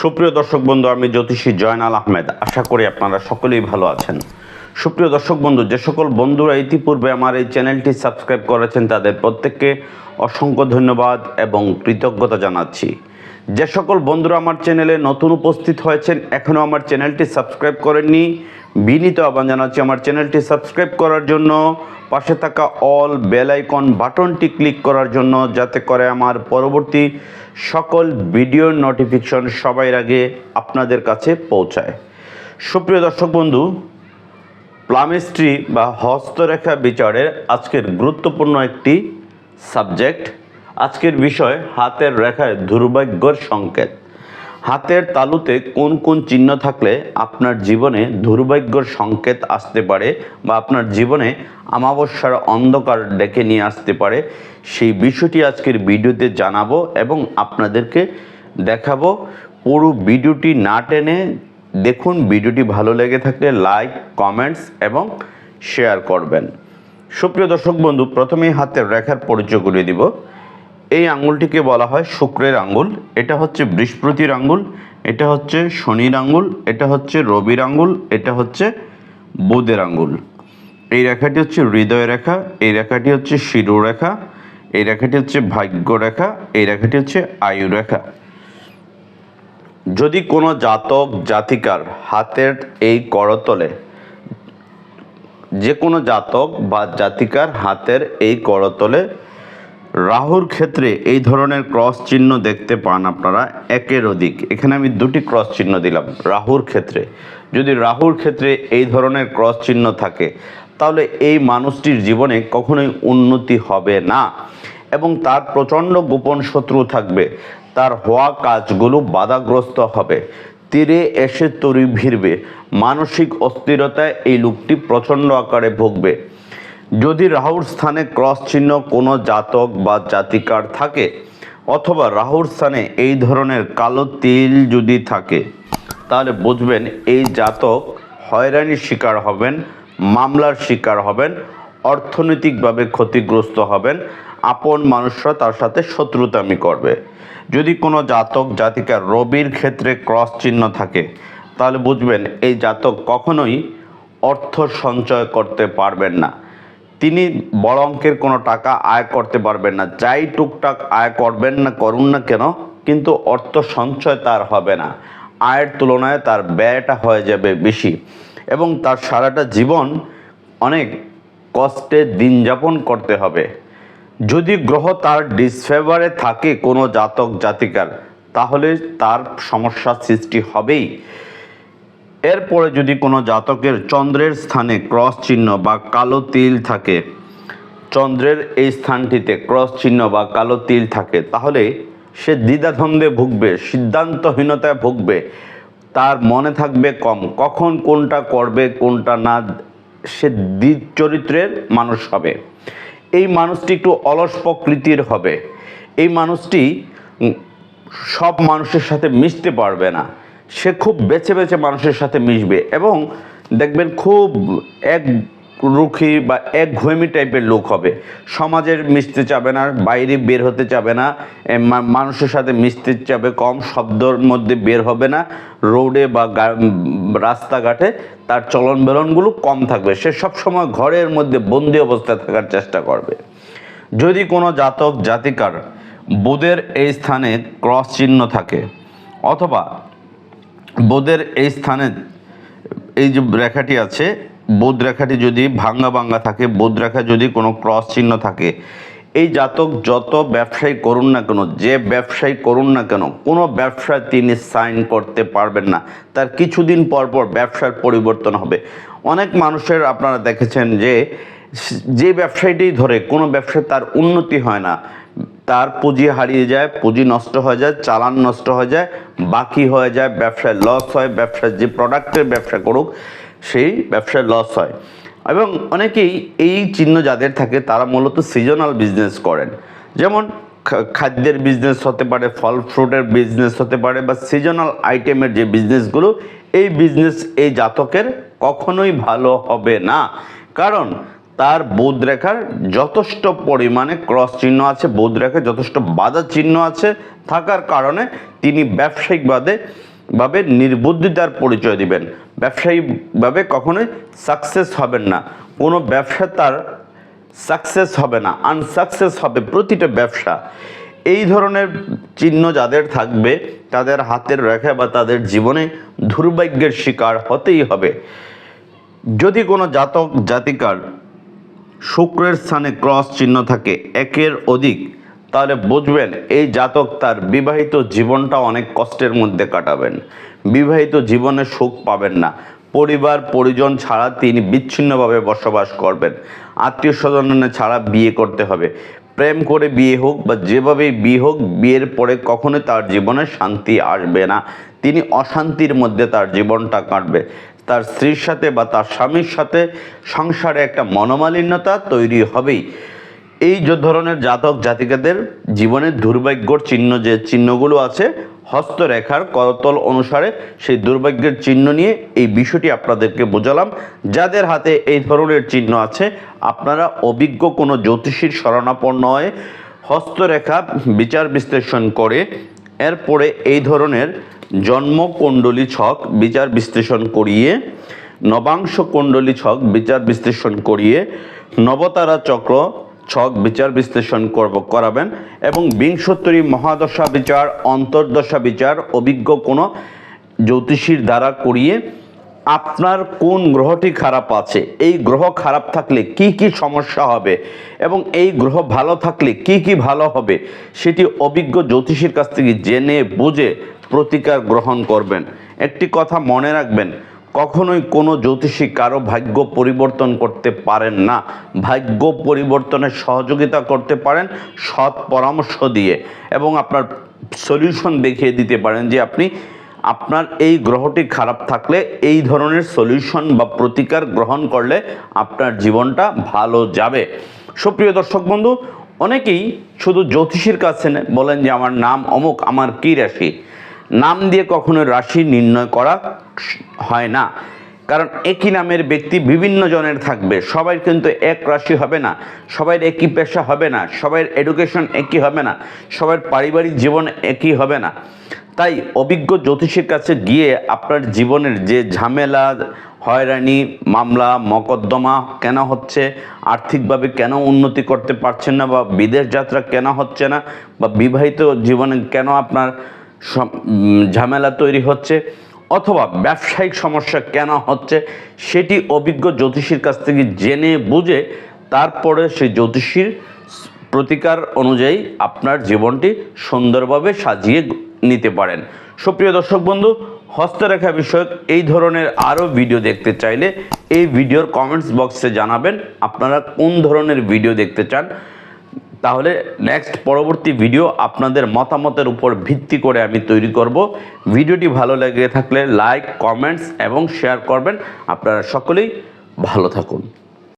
সুপ্রিয় দর্শক বন্ধু, আমি জ্যোতিষী জয়নাল আহমেদ। আশা করি আপনারা সকলেই ভালো আছেন। সুপ্রিয় দর্শক বন্ধু, যে সকল বন্ধুরা ইতিপূর্বে আমার এই চ্যানেলটি সাবস্ক্রাইব করেছেন, তাদের প্রত্যেককে অসংখ্য ধন্যবাদ এবং কৃতজ্ঞতা জানাচ্ছি। যে সকল বন্ধুরা আমার চ্যানেলে নতুন উপস্থিত হয়েছেন, এখনও আমার চ্যানেলটি সাবস্ক্রাইব করেননি বিনীত আহ্বান জানাচ্ছি আমার চ্যানেলটি সাবস্ক্রাইব করার জন্য। পাশে থাকা অল বেল আইকন বাটনটি ক্লিক করার জন্য যাতে করে আমার পরবর্তী সকল ভিডিওর নোটিফিকেশন সবার আগে আপনাদের কাছে পৌঁছায়। সুপ্রিয় দর্শক বন্ধু, প্লামিস্ট্রি বা হস্তরেখা বিচারের আজকের গুরুত্বপূর্ণ একটি সাবজেক্ট। আজকের বিষয় হাতের রেখায় দুর্ভাগ্যর সংকেত। হাতের তালুতে কোন কোন চিহ্ন থাকলে আপনার জীবনে দুর্ভাগ্যর সংকেত আসতে পারে বা আপনার জীবনে আমাবস্যার অন্ধকার ডেকে নিয়ে আসতে পারে? সেই বিষয়টি আজকের ভিডিওতে জানাব এবং আপনাদেরকে দেখাবো। পুরো ভিডিওটি না টেনে দেখুন। ভিডিওটি ভালো লেগে থাকলে লাইক, কমেন্টস এবং শেয়ার করবেন। সুপ্রিয় দর্শক বন্ধু, প্রথমেই হাতের রেখার পরিচয় করে দিব। এই আঙ্গুলটিকে বলা হয় শুক্রের আঙ্গুল। এটা হচ্ছে বৃহস্পতির আঙ্গুল, এটা হচ্ছে শনির আঙ্গুল, এটা হচ্ছে রবির আঙ্গুল, এটা হচ্ছে বুধের আঙ্গুল। এই রেখাটি হচ্ছে হৃদয় রেখা, এই রেখাটি হচ্ছে শিরু রেখা, এই রেখাটি হচ্ছে ভাগ্য রেখা, এই রেখাটি হচ্ছে আয়ু রেখা। যদি কোনো জাতক, জাতিকার হাতের এই করতলে যে কোনো জাতক বা জাতিকার হাতের এই করতলে রাহুর ক্ষেত্রে এই ধরনের ক্রস চিহ্ন দেখতে পান আপনারা একের অধিক। এখানে আমি দুটি ক্রস চিহ্ন দিলাম, রাহুর ক্ষেত্রে। যদি রাহুর ক্ষেত্রে এই ধরনের ক্রস চিহ্ন থাকে, তাহলে এই মানুষটির জীবনে কখনোই উন্নতি হবে না। এবং তার প্রচণ্ড গোপন শত্রু থাকবে, তার হওয়া কাজগুলো বাধাগ্রস্ত হবে, তীরে এসে তরি ভিড়বে মানসিক অস্থিরতায় এই লোকটি প্রচণ্ড আকারে ভুগবে। যদি রাহুর স্থানে ক্রস চিহ্ন কোনো জাতক বা জাতিকার থাকে, অথবা রাহুর স্থানে এই ধরনের কালো তিল যদি থাকে, তাহলে বুঝবেন এই জাতক হয়রানির শিকার হবেন, মামলার শিকার হবেন, অর্থনৈতিকভাবে ক্ষতিগ্রস্ত হবেন, আপন মানুষরা তার সাথে শত্রুতামি করবে। যদি কোনো জাতক, জাতিকার রবির ক্ষেত্রে ক্রস চিহ্ন থাকে, তাহলে বুঝবেন এই জাতক কখনোই অর্থ সঞ্চয় করতে পারবেন না। তিনি বড় অঙ্কের কোনো টাকা আয় করতে পারবেন না। যাই টুকটাক আয় করবেন না, করুন না কেন, কিন্তু অর্থ সঞ্চয় তার হবে না। আয়ের তুলনায় তার ব্যয়টা হয়ে যাবে বেশি। এবং তার সারাটা জীবন অনেক কষ্টে দিন যাপন করতে হবে। যদি গ্রহ তার ডিসফেভারে থাকে কোনো জাতক জাতিকার তাহলে তার সমস্যা সৃষ্টি হবেই। এরপরে যদি কোনো জাতকের চন্দ্রের স্থানে ক্রস চিহ্ন বা কালো তিল থাকে, চন্দ্রের এই স্থানটিতে ক্রস চিহ্ন বা কালো তিল থাকে, তাহলে সে দ্বিধাদ্বন্দ্বে ভুগবে, সিদ্ধান্তহীনতায় ভুগবে, তার মনে থাকবে কম। কখন কোনটা করবে, কোনটা না, সে দ্বি চরিত্রের মানুষ হবে। এই মানুষটি একটু অলস প্রকৃতির হবে। এই মানুষটি সব মানুষের সাথে মিশতে পারবে না। সে খুব বেছে বেছে মানুষের সাথে মিশবে এবং দেখবেন খুব এক রুখি বা এক ঘুমি টাইপের লোক হবে। সমাজের মিশতে চাবে না, বাইরে বের হতে চাবে না মানুষের সাথে মিশতে চাবে কম, শব্দর মধ্যে বের হবে না, রোডে বা রাস্তাঘাটে তার চলন বেলনগুলো কম থাকবে। সে সবসময় ঘরের মধ্যে বন্দি অবস্থায় থাকার চেষ্টা করবে। যদি কোনো জাতক, জাতিকার বুধের এই স্থানে ক্রস চিহ্ন থাকে, অথবা বুধের এই স্থানে, এই যে রেখাটি আছে, বুধ রেখাটি যদি ভাঙ্গা ভাঙ্গা থাকে, বুধ রেখা যদি কোনো ক্রস চিহ্ন থাকে, এই জাতক যত ব্যবসায়ী করুন না কেন, যে ব্যবসায়ী করুন না কেন, কোনো ব্যবসায় তিনি সাইন করতে পারবেন না। তার কিছুদিন পর পর ব্যবসার পরিবর্তন হবে। অনেক মানুষের আপনারা দেখেছেন যে যে ব্যবসায়ীটি ধরে কোনো ব্যবসায় তার উন্নতি হয় না। তার পুঁজি হারিয়ে যায়, পুঁজি নষ্ট হয়ে যায়, চালান নষ্ট হয়ে যায়, বাকি হয়ে যায়, ব্যবসায় লস হয়, ব্যবসায় যে প্রোডাক্টের ব্যবসা করুক, সেই ব্যবসায় লস হয়। এবং অনেকেই এই চিহ্ন যাদের থাকে, তারা মূলত সিজনাল বিজনেস করেন। যেমন খাদ্যের বিজনেস হতে পারে, ফল ফ্রুটের বিজনেস হতে পারে, বা সিজনাল আইটেমের যে বিজনেসগুলো এই বিজনেস এই জাতকের কখনোই ভালো হবে না। কারণ তার বোধ রেখার যথেষ্ট পরিমাণে ক্রস চিহ্ন আছে, বোধ রেখায় যথেষ্ট বাধা চিহ্ন আছে। থাকার কারণে তিনি ব্যবসায়িকভাবে ভাবে নির্বুদ্ধিতার পরিচয় দিবেন। ব্যবসায়িকভাবে কখনোই সাকসেস হবেন না। কোনো ব্যবসা তার সাকসেস হবে না আনসাকসেস হবে প্রতিটা ব্যবসা। এই ধরনের চিহ্ন যাদের থাকবে, তাদের হাতের রেখা বা তাদের জীবনে দুর্ভাগ্যের শিকার হতেই হবে। যদি কোনো জাতক, জাতিকার শুক্রের স্থানে ক্রস চিহ্ন থাকে, একের অধিক। তাহলে বুঝবেন, এই জাতক তার বিবাহিত জীবনটা অনেক কষ্টের মধ্যে কাটাবেন। বিবাহিত জীবনে সুখ পাবেন না। পরিবার, পরিজন ছাড়া তিনি বিচ্ছিন্নভাবে বসবাস করবেন। আত্মীয় স্বজন ছাড়া বিয়ে করতে হবে। প্রেম করে বিয়ে হোক বা যেভাবেই বিয়ে হোক, বিয়ের পরে কখনোই তার জীবনে শান্তি আসবে না। তিনি অশান্তির মধ্যে তার জীবনটা কাটবে। তার স্ত্রীর সাথে বা তার স্বামীর সাথে সংসারে একটা মনোমালিন্যতা তৈরি হবেই। এই যে ধরনের জাতক জাতিকাদের জীবনের দুর্ভাগ্যর চিহ্ন যে চিহ্নগুলো আছে, হস্তরেখার করতল অনুসারে সেই দুর্ভাগ্যের চিহ্ন নিয়ে এই বিষয়টি আপনাদেরকে বোঝালাম। যাদের হাতে এই ধরনের চিহ্ন আছে, আপনারা অভিজ্ঞ কোনো জ্যোতিষীর শরণাপন্ন হয়ে হস্তরেখা বিচার বিশ্লেষণ করে এরপরে এই ধরনের জন্মকুণ্ডলী ছক বিচার বিশ্লেষণ করিয়ে, নবাংশ কুণ্ডলী ছক বিচার বিশ্লেষণ করিয়ে, নবতারা চক্র ছক বিচার বিশ্লেষণ করব, করাবেন এবং বিংশোত্তরী মহাদশা বিচার, অন্তর্দশা বিচার, অভিজ্ঞ কোনো জ্যোতিষীর দ্বারা করিয়ে, আপনার কোন গ্রহটি খারাপ আছে, এই গ্রহ খারাপ থাকলে কি কি সমস্যা হবে এবং এই গ্রহ ভালো থাকলে কি কি ভালো হবে, সেটি অভিজ্ঞ জ্যোতিষীর কাছ থেকে জেনে, বুঝে প্রতিকার গ্রহণ করবেন। একটি কথা মনে রাখবেন, কখনোই কোনো জ্যোতিষী কারও ভাগ্য পরিবর্তন করতে পারেন না। ভাগ্য পরিবর্তনের সহযোগিতা করতে পারেন সৎ পরামর্শ দিয়ে এবং আপনার সলিউশন দেখিয়ে দিতে পারেন যে আপনি, আপনার এই গ্রহটি খারাপ থাকলে এই ধরনের সলিউশন বা প্রতিকার গ্রহণ করলে আপনার জীবনটা ভালো যাবে। সুপ্রিয় দর্শক বন্ধু, অনেকেই শুধু জ্যোতিষীর কাছে বলেন যে, আমার নাম অমুক, আমার কী রাশি? নাম দিয়ে কখনো রাশি নির্ণয় করা হয় না। কারণ একই নামের ব্যক্তি বিভিন্ন জনের থাকবে। সবাই কিন্তু এক রাশি হবে না। সবাই একই পেশা হবে না। সবার এডুকেশন একই হবে না। সবার পারিবারিক জীবন একই হবে না। তাই অভিজ্ঞ জ্যোতিষীর কাছে গিয়ে আপনার জীবনের যে ঝামেলা, হয়রানি, মামলা, মকদ্দমা কেন হচ্ছে, আর্থিকভাবে কেন উন্নতি করতে পারছেন না বা বিদেশ যাত্রা কেন হচ্ছে না বা বিবাহিত জীবনে কেন আপনার ঝামেলা তৈরি হচ্ছে অথবা ব্যবসায়িক সমস্যা কেন হচ্ছে সেটি অভিজ্ঞ জ্যোতিষীর কাছ থেকে জেনে বুঝে তারপরে সেই জ্যোতিষীর প্রতিকার অনুযায়ী আপনার জীবনটি সুন্দরভাবে সাজিয়ে নিতে পারেন। সুপ্রিয় দর্শক বন্ধু, হস্তরেখা বিষয়ক এই ধরনের আরও ভিডিও দেখতে চাইলে এই ভিডিওর কমেন্টস বক্সে জানাবেন আপনারা কোন ধরনের ভিডিও দেখতে চান। তাহলে নেক্সট পরবর্তী ভিডিও আপনাদের মতামতের উপর ভিত্তি করে আমি তৈরি করব। ভিডিওটি ভালো লেগে থাকলে লাইক কমেন্টস এবং শেয়ার করবেন। আপনারা সকলেই ভালো থাকুন।